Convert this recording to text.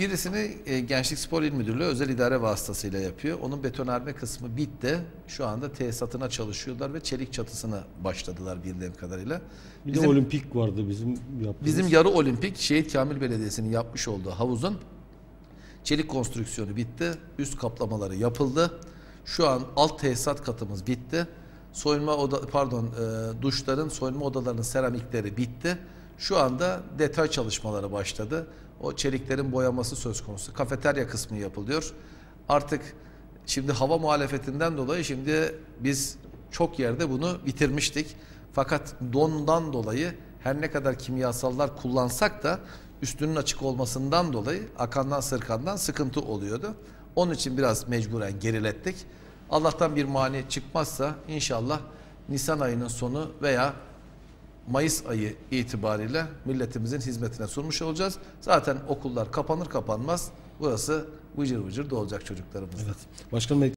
Birisini e, Gençlik Spor İl Müdürlüğü özel idare vasıtasıyla yapıyor. Onun betonarme kısmı bitti. Şu anda tesisatına çalışıyorlar ve çelik çatısına başladılar bildiğim kadarıyla. Bir Bizim, de olimpik vardı bizim yaptığımız. bizim yarı olimpik Şehit Kamil Belediyesi'nin yapmış olduğu havuzun çelik konstrüksiyonu bitti. Üst kaplamaları yapıldı. Şu an alt tesisat katımız bitti. Soyunma oda pardon e, duşların soyunma odalarının seramikleri bitti. Şu anda detay çalışmaları başladı. O çeliklerin boyaması söz konusu. Kafeterya kısmı yapılıyor. Artık şimdi hava muhalefetinden dolayı şimdi biz çok yerde bunu bitirmiştik. Fakat dondan dolayı her ne kadar kimyasallar kullansak da üstünün açık olmasından dolayı akandan sırkandan sıkıntı oluyordu. Onun için biraz mecburen gerilettik. Allah'tan bir mani çıkmazsa inşallah Nisan ayının sonu veya Mayıs ayı itibariyle milletimizin hizmetine sunmuş olacağız. Zaten okullar kapanır kapanmaz burası vıcır vıcır dolacak çocuklarımızla. Evet. Başkanım